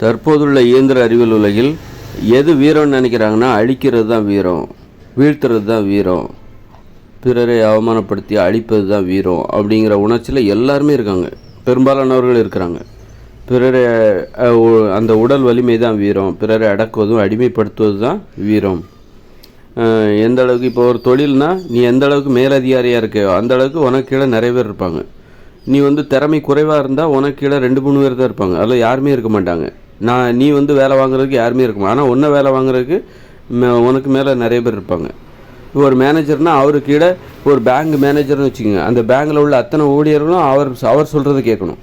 தற்போதுள்ள இயந்திர அறிவியல் உலகில் எது வீரம்னு நினைக்கிறாங்கன்னா அழிக்கிறது தான் வீரம் வீழ்த்துறது தான் வீரம் பிறரை அவமானப்படுத்தி அழிப்பது தான் வீரம் அப்படிங்கிற உணர்ச்சியில் எல்லாருமே இருக்காங்க. பெரும்பாலானவர்கள் இருக்கிறாங்க. பிறரை அந்த உடல் வலிமை தான் வீரம் பிறரை அடக்குவதும் அடிமைப்படுத்துவது தான் வீரம். எந்த அளவுக்கு இப்போ ஒரு தொழில்னா நீ எந்த அளவுக்கு மேலதிகாரியாக இருக்கையோ அந்த அளவுக்கு உனக்கு கீழே நிறைய பேர் இருப்பாங்க. நீ வந்து திறமை குறைவாக இருந்தால் உனக்கு கீழே ரெண்டு மூணு பேர் தான் இருப்பாங்க. அதில் யாருமே இருக்க மாட்டாங்க. நான் நீ வந்து வேலை வாங்குறதுக்கு யாருமே இருக்கும் ஆனால் ஒன்றை வேலை வாங்குறதுக்கு மே- உனக்கு மேலே நிறைய பேர் இருப்பாங்க. ஒரு மேனேஜர்னால் அவரு கீழே ஒரு பேங்க் மேனேஜர்னு வச்சுக்கோங்க. அந்த பேங்கில் உள்ள அத்தனை ஊழியர்களும் அவர் அவர் சொல்கிறத கேட்கணும்.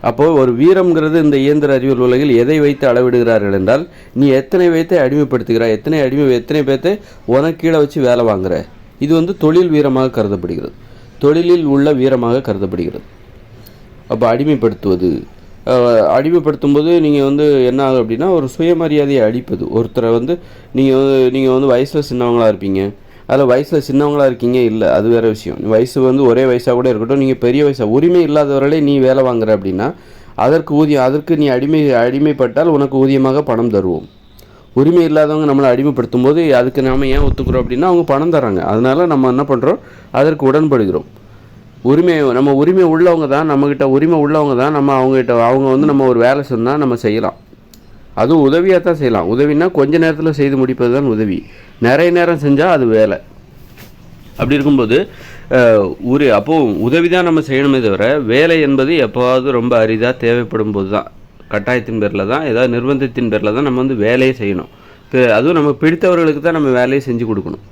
அப்போது ஒரு வீரம்ங்கிறது இந்த இயந்திர அறிவியல் உலகில் எதை வைத்து அளவிடுகிறார்கள் என்றால் நீ எத்தனை வைத்து அடிமைப்படுத்துகிறாய் எத்தனை அடிமை எத்தனை பேர்த்தை உனக்கு கீழே வச்சு வேலை வாங்குற? இது வந்து தொழில் வீரமாக கருதப்படுகிறது. தொழிலில் உள்ள வீரமாக கருதப்படுகிறது. அப்போ அடிமைப்படுத்துவது அடிமைப்படுத்தும் போது நீங்கள் வந்து என்ன ஆகும் அப்படின்னா ஒரு சுயமரியாதையை அடிப்பது. ஒருத்தரை வந்து நீங்கள் வந்து நீங்கள் வந்து வயசில் சின்னவங்களாக இருப்பீங்க. அதில் வயசில் சின்னவங்களா இருக்கீங்க இல்லை. அது வேறு விஷயம். வயசு வந்து ஒரே வயசாக கூட இருக்கட்டும் நீங்கள் பெரிய வயசாக உரிமை இல்லாதவர்களே நீ வேலை வாங்குற அப்படின்னா அதற்கு ஊதியம் அதற்கு நீ அடிமை அடிமைப்பட்டால் உனக்கு ஊதியமாக பணம் தருவோம். உரிமை இல்லாதவங்க நம்மளை அடிமைப்படுத்தும் போது அதுக்கு நாம் ஏன் ஒத்துக்கிறோம் அப்படின்னா அவங்க பணம் தராங்க அதனால நம்ம என்ன பண்ணுறோம் அதற்கு உடன்படுகிறோம். உரிமை நம்ம உரிமை உள்ளவங்க தான் நம்மக்கிட்ட உரிமை உள்ளவங்க தான் நம்ம அவங்ககிட்ட அவங்க வந்து நம்ம ஒரு வேலை சொன்னால் நம்ம செய்யலாம். அதுவும் உதவியாக தான் செய்யலாம். உதவினா கொஞ்ச நேரத்தில் செய்து முடிப்பது தான் உதவி. நிறைய நேரம் செஞ்சால் அது வேலை. அப்படி இருக்கும்போது ஒரு அப்போது உதவி தான் நம்ம செய்யணுமே தவிர வேலை என்பது எப்போவாவது ரொம்ப அரிதாக தேவைப்படும் போது தான். கட்டாயத்தின் பேரில் தான் ஏதாவது நிர்பந்தத்தின் பேரில் தான் நம்ம வந்து வேலையை செய்யணும். இப்போ அதுவும் நம்ம பிடித்தவர்களுக்கு தான் நம்ம வேலையை செஞ்சு கொடுக்கணும்.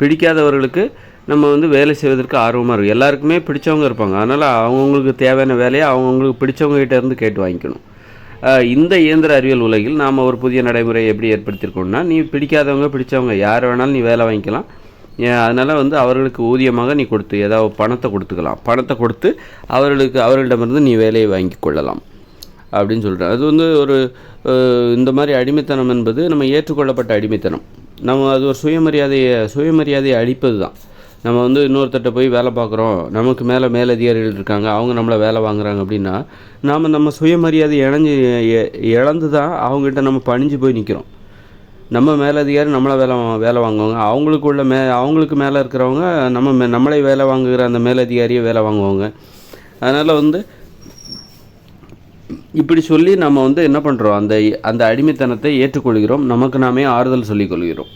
பிடிக்காதவர்களுக்கு நம்ம வந்து வேலை செய்வதற்கு ஆர்வமாக இருக்கும். எல்லாருக்குமே பிடிச்சவங்க இருப்பாங்க. அதனால் அவங்கவுங்களுக்கு தேவையான வேலையை அவங்கவுங்களுக்கு பிடிச்சவங்ககிட்ட இருந்து கேட்டு வாங்கிக்கணும். இந்த இயந்திர அறிவியல் உலகில் நாம் ஒரு புதிய நடைமுறையை எப்படி ஏற்படுத்தியிருக்கோம்னா நீ பிடிக்காதவங்க பிடிச்சவங்க யார் வேணாலும் நீ வேலை வாங்கிக்கலாம். அதனால் வந்து அவர்களுக்கு ஊதியமாக நீ கொடுத்து ஏதாவது பணத்தை கொடுத்துக்கலாம். பணத்தை கொடுத்து அவர்களுக்கு அவர்களிடமிருந்து நீ வேலையை வாங்கி கொள்ளலாம். அப்படின்னு சொல்கிறேன் அது வந்து ஒரு இந்த மாதிரி அடிமைத்தனம் என்பது நம்ம ஏற்றுக்கொள்ளப்பட்ட அடிமைத்தனம். நம்ம அது ஒரு சுயமரியாதையை சுயமரியாதையை அழிப்பது தான் நம்ம வந்து இன்னொருத்தட்ட போய் வேலை பார்க்குறோம் நமக்கு மேலே மேலதிகாரிகள் இருக்காங்க அவங்க நம்மளை வேலை வாங்குறாங்க அப்படின்னா நாம் நம்ம சுயமரியாதை இழஞ்சு இழந்து தான் அவங்ககிட்ட நம்ம பணிஞ்சு போய் நிற்கிறோம் நம்ம மேலதிகாரி நம்மளை வேலை வேலை வாங்குவாங்க. அவங்களுக்கு உள்ள மே அவங்களுக்கு மேலே இருக்கிறவங்க நம்ம மே- நம்மளை வேலை வாங்குகிற அந்த மேலதிகாரியை வேலை வாங்குவாங்க. அதனால் வந்து இப்படி சொல்லி நம்ம வந்து என்ன பண்ணுறோம் அந்த அந்த அடிமைத்தனத்தை ஏற்றுக்கொள்கிறோம். நமக்கு நாமே ஆறுதல் சொல்லிக்கொள்கிறோம்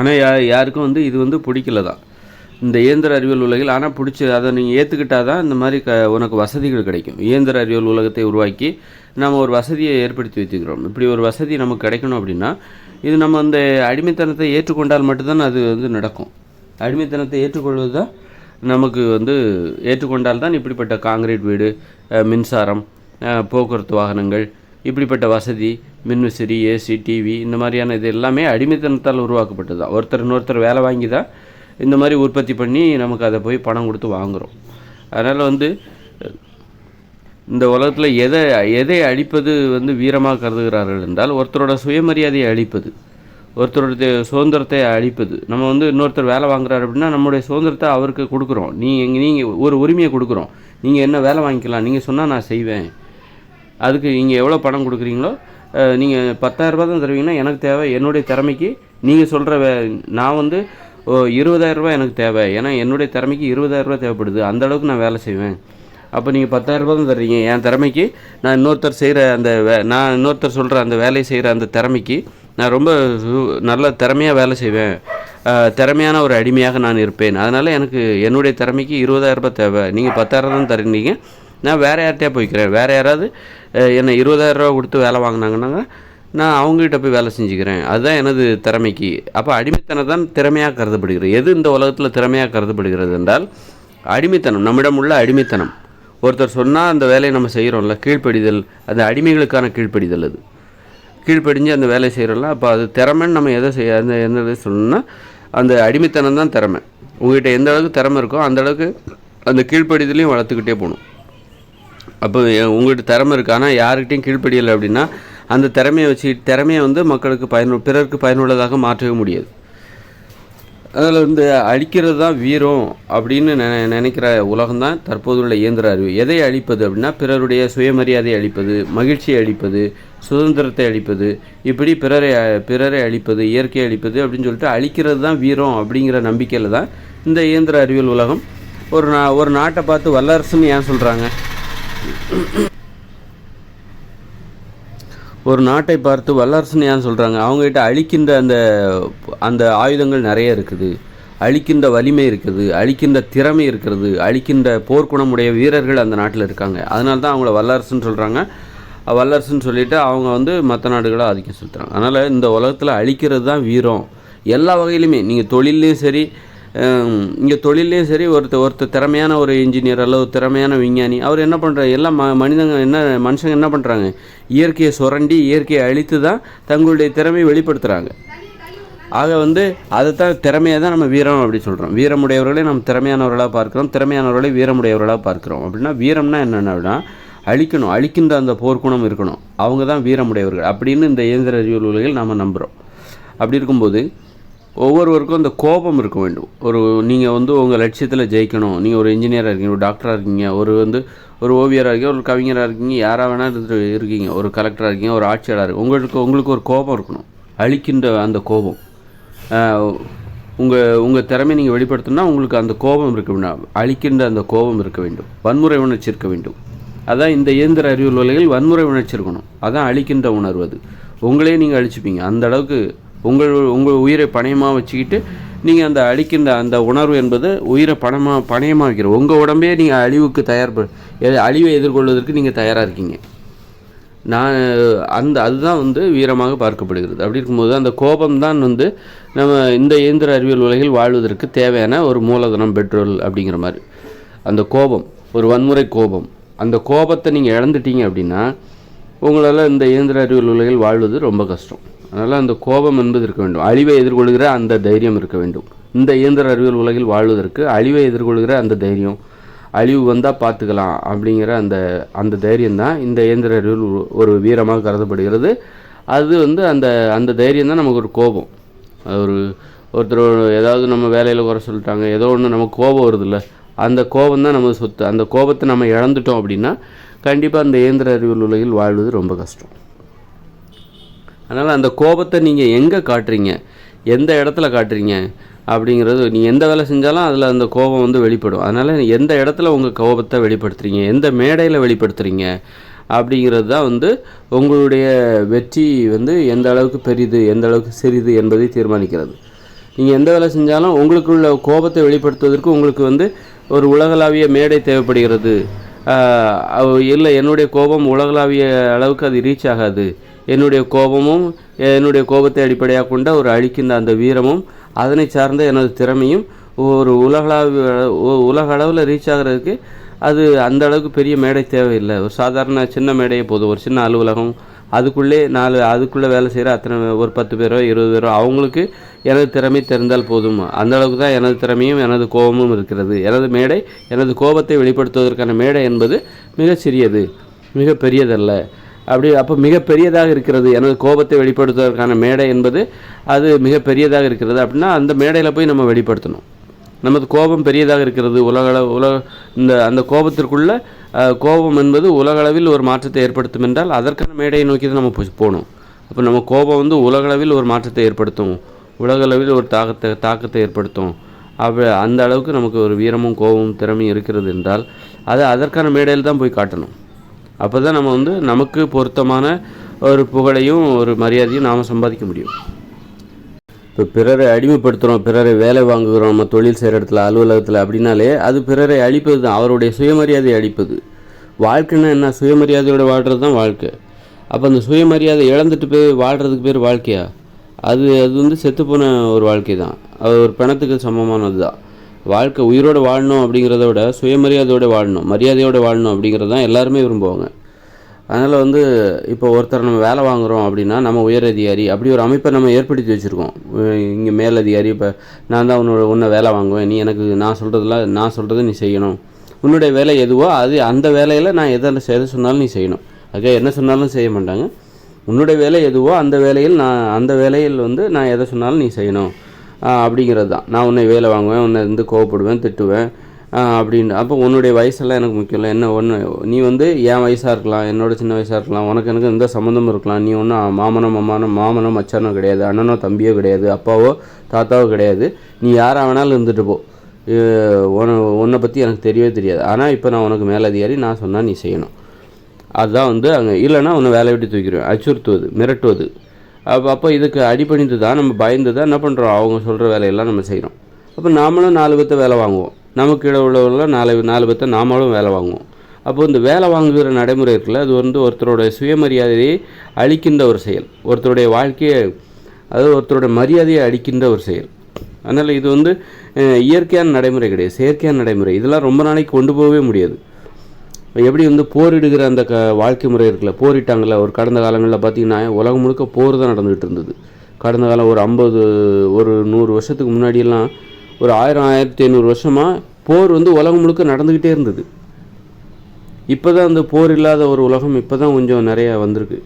ஆனால் யா யாருக்கும் வந்து இது வந்து பிடிக்கல தான். இந்த இயந்திர அறிவியல் உலகில் ஆனால் பிடிச்சி அதை நீங்கள் ஏற்றுக்கிட்டா தான் இந்த மாதிரி க உனக்கு வசதிகள் கிடைக்கும். இயந்திர அறிவியல் உலகத்தை உருவாக்கி நம்ம ஒரு வசதியை ஏற்படுத்தி வச்சுக்கிறோம் இப்படி ஒரு வசதி நமக்கு கிடைக்கணும் அப்படின்னா இது நம்ம அந்த அடிமைத்தனத்தை ஏற்றுக்கொண்டால் மட்டும்தான் அது வந்து நடக்கும். அடிமைத்தனத்தை ஏற்றுக்கொள்வது தான் நமக்கு வந்து ஏற்றுக்கொண்டால் தான் இப்படிப்பட்ட காங்கிரீட் வீடு மின்சாரம் போக்குவரத்து வாகனங்கள் இப்படிப்பட்ட வசதி மின்விசிறி ஏசி டிவி இந்த மாதிரியான இது எல்லாமே அடிமைத்தனத்தால் உருவாக்கப்பட்டது தான் ஒருத்தர் இன்னொருத்தர் வேலை வாங்கி தான் இந்த மாதிரி உற்பத்தி பண்ணி நமக்கு அதை போய் பணம் கொடுத்து வாங்குகிறோம் அதனால் வந்து இந்த உலகத்தில் எதை எதை அழிப்பது வந்து வீரமாக கருதுகிறார்கள் என்றால் ஒருத்தரோட சுயமரியாதையை அழிப்பது ஒருத்தரோட சுதந்திரத்தை அழிப்பது. நம்ம வந்து இன்னொருத்தர் வேலை வாங்குறாரு அப்படின்னா நம்மளுடைய சுதந்திரத்தை அவருக்கு கொடுக்குறோம். நீ எங்க நீங்கள் ஒரு உரிமையை கொடுக்குறோம். நீங்கள் என்ன வேலை வாங்கிக்கலாம்? நீங்கள் சொன்னால் நான் செய்வேன். அதுக்கு நீங்கள் எவ்வளோ பணம் கொடுக்குறீங்களோ நீங்கள் பத்தாயிரரூபா தான் தருவீங்கன்னா எனக்கு தேவை. என்னுடைய திறமைக்கு நீங்கள் சொல்கிற வே நான் வந்து ஓ, 20000 ரூபாய் எனக்கு தேவை. ஏன்னா என்னுடைய திறமைக்கு இருபதாயிரரூபா தேவைப்படுது. அந்த அளவுக்கு நான் வேலை செய்வேன். அப்போ நீங்கள் பத்தாயிரரூபா தான் தர்றீங்க. என் திறமைக்கு நான் இன்னொருத்தர் செய்கிற அந்த வே நான் இன்னொருத்தர் சொல்கிற அந்த வேலையை செய்கிற அந்த திறமைக்கு நான் ரொம்ப சு- நல்ல திறமையாக வேலை செய்வேன். திறமையான ஒரு அடிமையாக நான் இருப்பேன். அதனால் எனக்கு என்னுடைய திறமைக்கு இருபதாயிரரூபா தேவை. நீங்கள் பத்தாயிரம் தான் தருவீங்க நான் வேறு யார்கிட்டயா போய்க்கிறேன் வேறு யாராவது என்னை இருபதாயிரரூவா கொடுத்து வேலை வாங்கினாங்கன்னா நான் அவங்ககிட்ட போய் வேலை செஞ்சுக்கிறேன். அதுதான் எனது திறமைக்கு. அப்போ அடிமைத்தனம் தான் திறமையாக கருதப்படுகிறது. எது இந்த உலகத்தில் திறமையாக கருதப்படுகிறது என்றால் அடிமைத்தனம் நம்மிடம் உள்ள அடிமைத்தனம். ஒருத்தர் சொன்னால் அந்த வேலையை நம்ம செய்கிறோம்ல கீழ்ப்படிதல் அந்த அடிமைகளுக்கான கீழ்ப்படிதல் அது. கீழ்ப்படிஞ்சு அந்த வேலையை செய்கிறோம்ல அப்போ அது திறமைன்னு நம்ம எதை செய்ய அந்த எந்த இதை சொல்லணும்னா அந்த அடிமைத்தனம் தான் திறமை. உங்கள்கிட்ட எந்த அளவுக்கு திறமை இருக்கோ அந்த அளவுக்கு அந்த கீழ்ப்படிதலையும் வளர்த்துக்கிட்டே போகணும். அப்போ உங்கள்கிட்ட திறமை இருக்குது ஆனால் யாருக்கிட்டையும் கீழ்ப்படியலை அப்படின்னா அந்த திறமையை வச்சு திறமையை வந்து மக்களுக்கு பயனு பிறருக்கு பயனுள்ளதாக மாற்றவே முடியாது. அதில் வந்து அழிக்கிறது தான் வீரம் அப்படின்னு நினை நினைக்கிற உலகம் தான் தற்போது உள்ள இயந்திர அறிவு. எதை அழிப்பது அப்படின்னா பிறருடைய சுயமரியாதை அழிப்பது மகிழ்ச்சியை அழிப்பது சுதந்திரத்தை அழிப்பது இப்படி பிறரை பிறரை அழிப்பது இயற்கையை அழிப்பது அப்படின்னு சொல்லிட்டு அழிக்கிறது தான் வீரம் அப்படிங்கிற நம்பிக்கையில் தான் இந்த இயந்திர அறிவியல் உலகம். ஒரு நா ஒரு நாட்டை பார்த்து வல்லரசுன்னு ஏன் சொல்கிறாங்க ஒரு நாட்டை பார்த்து வல்லரசுன்னு ஏன் சொல்கிறாங்க அவங்ககிட்ட அழிக்கின்ற அந்த அந்த ஆயுதங்கள் நிறைய இருக்குது. அழிக்கின்ற வலிமை இருக்குது. அழிக்கின்ற திறமை இருக்கிறது அழிக்கின்ற போர்க்குணமுடைய வீரர்கள் அந்த நாட்டில் இருக்காங்க. அதனால தான் அவங்கள வல்லரசுன்னு சொல்கிறாங்க வல்லரசுன்னு சொல்லிட்டு அவங்க வந்து மற்ற நாடுகளை ஆதிக்கம் செலுத்துகிறாங்க அதனால் இந்த உலகத்தில் அழிக்கிறது தான் வீரம். எல்லா வகையிலுமே நீங்கள் தொழிலையும் சரி இங்கே தொழிலையும் சரி ஒருத்தர் ஒருத்தர் திறமையான ஒரு இன்ஜினியர் அல்லது திறமையான விஞ்ஞானி அவர் என்ன பண்ணுறாரு எல்லாம் ம மனிதங்க என்ன மனுஷங்க என்ன பண்ணுறாங்க இயற்கையை சுரண்டி இயற்கையை அழித்து தான் தங்களுடைய திறமையை வெளிப்படுத்துகிறாங்க ஆக வந்து அதை தான் திறமையை தான் நம்ம வீரம் அப்படி சொல்கிறோம் வீரமுடையவர்களே நம்ம திறமையானவர்களாக பார்க்குறோம். திறமையானவர்களை வீரமுடையவர்களாக பார்க்குறோம். அப்படின்னா வீரம்னா என்னென்னா அழிக்கணும். அழிக்கின்ற அந்த போர்க்குணம் இருக்கணும். அவங்க தான் வீரமுடையவர்கள் அப்படின்னு இந்த இயந்திர அறிவியல் உலகில் நாம் நம்புகிறோம் அப்படி இருக்கும்போது ஒவ்வொருவருக்கும் அந்த கோபம் இருக்க வேண்டும். ஒரு நீங்கள் வந்து உங்கள் லட்சியத்தில் ஜெயிக்கணும். நீங்கள் ஒரு இன்ஜினியராக இருக்கீங்க ஒரு டாக்டராக இருக்கீங்க ஒரு வந்து ஒரு ஓவியராக இருக்கீங்க ஒரு கவிஞராக இருக்கீங்க யாராக வேணால் இருந்து இருக்கீங்க ஒரு கலெக்டராக இருக்கீங்க ஒரு ஆட்சியாளராக உங்களுக்கு உங்களுக்கு ஒரு கோபம் இருக்கணும். அழிக்கின்ற அந்த கோபம். உங்கள் உங்கள் திறமை நீங்கள் வெளிப்படுத்தினா உங்களுக்கு அந்த கோபம் இருக்க வேண்டும். அழிக்கின்ற அந்த கோபம் இருக்க வேண்டும். வன்முறை உணர்ச்சி இருக்க வேண்டும். அதான் இந்த இயந்திர அறிவியல் உலகில் வன்முறை உணர்ச்சி இருக்கணும். அதான் அழிக்கின்ற உணர்வு அது. உங்களே நீங்கள் அழிச்சுப்பீங்க. அந்த அளவுக்கு உங்கள் உங்கள் உயிரை பணயமாக வச்சுக்கிட்டு நீங்கள் அந்த அழிக்கின்ற அந்த உணர்வு என்பது உயிரை பணமாக பணயமாக வைக்கிற உங்கள் உடம்பே நீங்கள் அழிவுக்கு தயார் அழிவை எதிர்கொள்வதற்கு நீங்கள் தயாராக இருக்கீங்க. நான் அந்த அதுதான் வந்து வீரமாக பார்க்கப்படுகிறது. அப்படி இருக்கும்போது அந்த கோபம் தான் வந்து நம்ம இந்த இயந்திர அறிவியல் உலகில் வாழ்வதற்கு தேவையான ஒரு மூலதனம் பெட்ரோல் அப்படிங்கிற மாதிரி. அந்த கோபம் ஒரு வன்முறை கோபம். அந்த கோபத்தை நீங்கள் இழந்துட்டீங்க அப்படின்னா உங்களால் இந்த இயந்திர அறிவியல் உலகில் வாழ்வது ரொம்ப கஷ்டம். அதனால் அந்த கோபம் என்பது இருக்க வேண்டும். அழிவை எதிர்கொள்கிற அந்த தைரியம் இருக்க வேண்டும். இந்த இயந்திர அறிவியல் உலகில் வாழ்வதற்கு அழிவை எதிர்கொள்கிற அந்த தைரியம் அழிவு வந்தால் பார்த்துக்கலாம் அப்படிங்கிற அந்த அந்த தைரியம் தான் இந்த இயந்திர அறிவியல் ஒரு வீரமாக கருதப்படுகிறது. அது வந்து அந்த அந்த தைரியம் தான் நமக்கு ஒரு கோபம். ஒரு ஒருத்தர் ஏதாவது நம்ம வேலையில் குறை சொல்லிட்டாங்க ஏதோ ஒன்று நமக்கு கோபம் வருதில்ல அந்த கோபம் தான் நமது சொத்து. அந்த கோபத்தை நம்ம இழந்துட்டோம் அப்படின்னா கண்டிப்பாக அந்த இயந்திர அறிவியல் உலகில் வாழ்வது ரொம்ப கஷ்டம். அதனால் அந்த கோபத்தை நீங்கள் எங்கே காட்டுறீங்க? எந்த இடத்துல காட்டுறீங்க? அப்படிங்கிறது நீங்கள் எந்த வேலை செஞ்சாலும் அதில் அந்த கோபம் வந்து வெளிப்படும். அதனால் எந்த இடத்துல உங்கள் கோபத்தை வெளிப்படுத்துகிறீங்க எந்த மேடையில் வெளிப்படுத்துகிறீங்க அப்படிங்கிறது தான் வந்து உங்களுடைய வெற்றி வந்து எந்த அளவுக்கு பெரிது எந்த அளவுக்கு சிறிது என்பதை தீர்மானிக்கிறது. நீங்கள் எந்த வேலை செஞ்சாலும் உங்களுக்குள்ள கோபத்தை வெளிப்படுத்துவதற்கு உங்களுக்கு வந்து ஒரு உலகளாவிய மேடை தேவைப்படுகிறது. இல்லை என்னுடைய கோபம் உலகளாவிய அளவுக்கு அது ரீச் ஆகாது. என்னுடைய கோபமும் என்னுடைய கோபத்தை அடிப்படையாக கொண்ட ஒரு அழிக்கின்ற அந்த வீரமும் அதனை சார்ந்த எனது திறமையும் ஒரு உலகளவு உலக அளவில் ரீச் ஆகிறதுக்கு அது அந்த அளவுக்கு பெரிய மேடை தேவையில்லை. ஒரு சாதாரண சின்ன மேடையே போதும். ஒரு சின்ன அலுவலகம் அதுக்குள்ளே நாலு அதுக்குள்ளே வேலை செய்கிற அத்தனை ஒரு பத்து பேரோ இருபது பேரோ அவங்களுக்கு எனது திறமை தெரிந்தால் போதும். அந்த அளவுக்கு தான் எனது திறமையும் எனது கோபமும் இருக்கிறது. எனது மேடை எனது கோபத்தை வெளிப்படுத்துவதற்கான மேடை என்பது மிக சிறியது மிக பெரியதல்ல. அப்படி அப்போ மிகப்பெரியதாக இருக்கிறது. எனது கோபத்தை வெளிப்படுத்துவதற்கான மேடை என்பது அது மிகப்பெரியதாக இருக்கிறது. அப்படின்னா அந்த மேடையில் போய் நம்ம வெளிப்படுத்தணும். நமது கோபம் பெரியதாக இருக்கிறது. உலகளவு உலக இந்த அந்த கோபத்திற்குள்ள கோபம் என்பது உலகளவில் ஒரு மாற்றத்தை ஏற்படுத்தும் என்றால் அதற்கான மேடையை நோக்கி தான் நம்ம போகணும். அப்போ நம்ம கோபம் வந்து உலகளவில் ஒரு மாற்றத்தை ஏற்படுத்தும். உலகளவில் ஒரு தாக்கத்தை தாக்கத்தை ஏற்படுத்தும். அப்போ அந்த அளவுக்கு நமக்கு ஒரு வீரமும் கோபமும் திறமையும் இருக்கிறது என்றால் அதை அதற்கான மேடையில் தான் போய் காட்டணும். அப்போ தான் நம்ம வந்து நமக்கு பொருத்தமான ஒரு புகழையும் ஒரு மரியாதையும் நாம் சம்பாதிக்க முடியும். இப்போ பிறரை அடிமைப்படுத்துகிறோம் பிறரை வேலை வாங்குகிறோம் நம்ம தொழில் செய்கிற இடத்துல அலுவலகத்தில் அப்படின்னாலே அது பிறரை அழிப்பது தான் அவருடைய சுயமரியாதை அழிப்பது. வாழ்க்கைன்னா என்ன? சுயமரியாதையோட வாழ்கிறது தான் வாழ்க்கை. அப்போ அந்த சுயமரியாதை இழந்துட்டு போய் வாழ்கிறதுக்கு பேர் வாழ்க்கையா? அது அது வந்து செத்துப்போன ஒரு வாழ்க்கை தான். அது ஒரு பிணத்துக்கு சமமானது தான். வாழ்க்கை உயிரோடு வாழணும் அப்படிங்கிறத விட சுயமரியாதையோடு வாழணும் மரியாதையோடு வாழணும் அப்படிங்கிறது தான் எல்லாருமே விரும்புவாங்க. அதனால் வந்து இப்போ ஒருத்தர் நம்ம வேலை வாங்குகிறோம் அப்படின்னா நம்ம உயர் அதிகாரி அப்படி ஒரு அமைப்பை நம்ம ஏற்படுத்தி வச்சுருக்கோம். இங்கே மேலதிகாரி இப்போ நான் தான் உன்னோட உன்னை வேலை வாங்குவேன். நீ எனக்கு நான் சொல்கிறதுலாம் நான் சொல்கிறத நீ செய்யணும். உன்னுடைய வேலை எதுவோ அது அந்த வேலையில் நான் எதை எதை சொன்னாலும் நீ செய்யணும். அதுக்காக என்ன சொன்னாலும் செய்ய மாட்டாங்க. உன்னுடைய வேலை எதுவோ அந்த வேலையில் நான் அந்த வேலையில் வந்து நான் எதை சொன்னாலும் நீ செய்யணும். அப்படிங்கிறது தான். நான் உன்னை வேலை வாங்குவேன் உன்னை வந்து கோவப்படுவேன் திட்டுவேன். அப்படின்னு. அப்போ உன்னுடைய வயசெல்லாம் எனக்கு முக்கியம் இல்லை. என்ன ஒன்று நீ வந்து என் வயசாக இருக்கலாம் என்னோட சின்ன வயசாக இருக்கலாம் உனக்கு எனக்கு எந்த சம்மந்தமும் இருக்கலாம். நீ ஒன்றும் மாமனோ மாமானோ மாமனோ மச்சானோ கிடையாது. அண்ணனோ தம்பியோ கிடையாது. அப்பாவோ தாத்தாவோ கிடையாது. நீ யாராக வேணாலும் இருந்துட்டு போ. அஹ் உன்னை உன்னை பற்றி எனக்கு தெரியவே தெரியாது. ஆனால் இப்போ நான் உனக்கு மேலதிகாரி நான் சொன்னால் நீ செய்யணும். அதுதான் வந்து அங்கே. இல்லைன்னா உன்னை வேலையை விட்டு தூக்கிடுவேன். அச்சுறுத்துவது மிரட்டுவது. அப்போ அப்போ இதுக்கு அடிபணிந்து தான் நம்ம பயந்து தான் என்ன பண்ணுறோம் அவங்க சொல்கிற வேலையெல்லாம் நம்ம செய்கிறோம் அப்போ நாமளும் நாலு பேர்த்த வேலை வாங்குவோம். நமக்கு கீழே உள்ளவர்கள நாலு நாலு பேர்த்த நாமளும் வேலை வாங்குவோம். அப்போ இந்த வேலை வாங்குகிற நடைமுறை இருக்குல்ல அது வந்து ஒருத்தரோட சுயமரியாதையை அழிக்கின்ற ஒரு செயல். ஒருத்தருடைய வாழ்க்கையை அதாவது ஒருத்தரோட மரியாதையை அழிக்கின்ற ஒரு செயல். அதனால் இது வந்து இயற்கையான நடைமுறை கிடையாது. செயற்கையான நடைமுறை. இதெல்லாம் ரொம்ப நாளைக்கு கொண்டு போகவே முடியாது. எப்படி வந்து போரிடுகிற அந்த க வாழ்க்கை முறை இருக்குல்ல போரிட்டாங்கல்ல ஒரு கடந்த காலங்களில் பார்த்தீங்கன்னா உலகம் முழுக்க போர் தான் நடந்துகிட்டு இருந்தது. கடந்த காலம் ஒரு ஐம்பது ஒரு நூறு வருஷத்துக்கு முன்னாடியெல்லாம் ஒரு ஆயிரம் ஆயிரத்தி ஐநூறு வருஷமாக போர் வந்து உலகம் முழுக்க நடந்துக்கிட்டே இருந்தது. இப்போ தான் அந்த போர் இல்லாத ஒரு உலகம் இப்போ தான் கொஞ்சம் நிறையா வந்திருக்கு.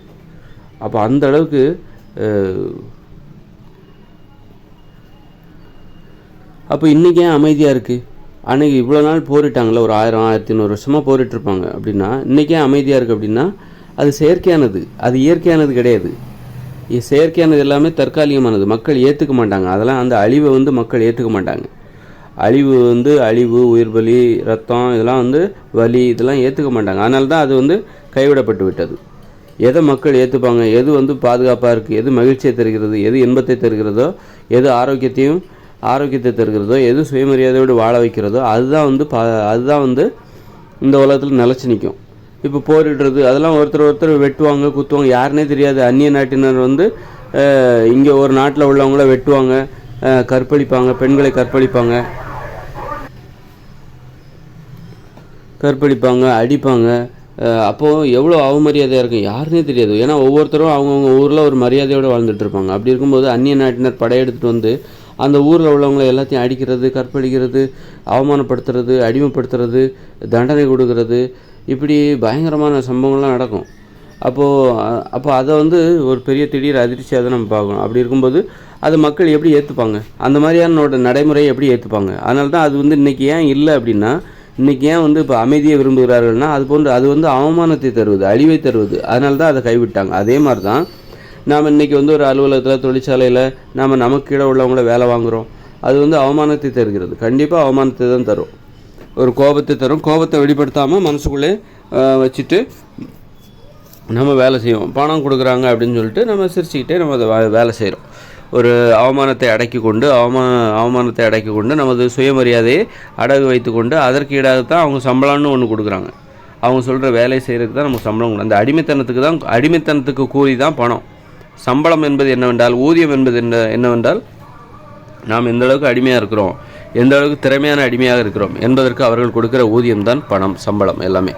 அப்போ அந்த அளவுக்கு அப்போ இன்றைக்கி ஏன் அமைதியாக இருக்குது அன்றைக்கி இவ்வளோ நாள் போரிட்டாங்களே ஒரு ஆயிரம் ஆயிரத்தி ஐநூறு வருஷமாக போரிட்டுருப்பாங்க. அப்படின்னா இன்றைக்கே அமைதியாக இருக்குது அப்படின்னா அது செயற்கையானது. அது இயற்கையானது கிடையாது. செயற்கையானது எல்லாமே தற்காலிகமானது. மக்கள் ஏற்றுக்க மாட்டாங்க. அதெல்லாம் அந்த அழிவை வந்து மக்கள் ஏற்றுக்க மாட்டாங்க. அழிவு வந்து அழிவு உயிர் பலி ரத்தம் இதெல்லாம் வந்து வலி இதெல்லாம் ஏற்றுக்க மாட்டாங்க. அதனால தான் அது வந்து கைவிடப்பட்டு விட்டது. எதை மக்கள் ஏற்றுப்பாங்க எது வந்து பாதுகாப்பாக இருக்குது எது மகிழ்ச்சியை தருகிறது? எது இன்பத்தை தருகிறதோ? எது ஆரோக்கியத்தையும் ஆரோக்கியத்தை தருகிறதோ எது சுயமரியாதையோடு வாழ வைக்கிறதோ அதுதான் வந்து பா அதுதான் வந்து இந்த உலகத்தில் நிலச்சி நிற்கும் இப்போ போரிடுறது அதெல்லாம் ஒருத்தர் ஒருத்தர் வெட்டுவாங்க குத்துவாங்க. யாருனே தெரியாது. அந்நிய நாட்டினர் வந்து இங்கே ஒரு நாட்டில் உள்ளவங்கள வெட்டுவாங்க கற்பழிப்பாங்க பெண்களை கற்பழிப்பாங்க. கற்பழிப்பாங்க அடிப்பாங்க. அப்போது எவ்வளோ அவமரியாதையாக இருக்கும்? யாருனே தெரியாது. ஏன்னா ஒவ்வொருத்தரும் அவங்கவுங்க ஊரில் ஒரு மரியாதையோடு வாழ்ந்துட்டு இருப்பாங்க. அப்படி இருக்கும்போது அந்நிய நாட்டினர் படையெடுத்துட்டு வந்து அந்த ஊரில் உள்ளவங்களை எல்லாத்தையும் அடிக்கிறது கற்பழிக்கிறது அவமானப்படுத்துறது அடிமைப்படுத்துறது தண்டனை கொடுக்கறது இப்படி பயங்கரமான சம்பவங்கள்லாம் நடக்கும். அப்போது அப்போ அதை வந்து ஒரு பெரிய திடீர் அதிர்ச்சியாக தான் நம்ம பார்க்கணும். அப்படி இருக்கும்போது அது மக்கள் எப்படி ஏற்றுப்பாங்க அந்த மாதிரியான நடைமுறையை எப்படி ஏற்றுப்பாங்க அதனால தான் அது வந்து இன்றைக்கி ஏன் இல்லை அப்படின்னா இன்றைக்கி ஏன் வந்து இப்போ அமைதியை விரும்புகிறார்கள்னா அது போன்று அது வந்து அவமானத்தை தருவது அழிவை தருவது அதனால தான் அதை கைவிட்டாங்க. அதே மாதிரி தான் நாம் இன்றைக்கி வந்து ஒரு அலுவலகத்தில் தொழிற்சாலையில் நாம் நமக்கு கீழே உள்ளவங்கள வேலை வாங்குகிறோம் அது வந்து அவமானத்தை தருகிறது. கண்டிப்பாக அவமானத்தை தான் தரும். ஒரு கோபத்தை தரும். கோபத்தை வெளிப்படுத்தாமல் மனசுக்குள்ளே வச்சுட்டு நம்ம வேலை செய்வோம். பணம் கொடுக்குறாங்க அப்படின்னு சொல்லிட்டு நம்ம சிரிச்சுக்கிட்டே நம்ம அதை வே- வேலை செய்கிறோம் ஒரு அவமானத்தை அடக்கி கொண்டு அவமா அவமானத்தை அடக்கி கொண்டு நமது சுயமரியாதையை அடகு வைத்து கொண்டு அதற்கு ஈடாக தான் அவங்க சம்பளம்னு ஒன்று கொடுக்குறாங்க. அவங்க சொல்கிற வேலையை செய்கிறதுக்கு தான் நமக்கு சம்பளம் அந்த அடிமைத்தனத்துக்கு தான் அடிமைத்தனத்துக்கு கூலி தான் பணம். சம்பளம் என்பது என்னவென்றால் ஊதியம் என்பது என்ன என்னவென்றால் நாம் எந்த அளவுக்கு அடிமையாக இருக்கிறோம் எந்த அளவுக்கு திறமையான அடிமையாக இருக்கிறோம் என்பதற்கு அவர்கள் கொடுக்கிற ஊதியம் தான் பணம் சம்பளம் எல்லாமே.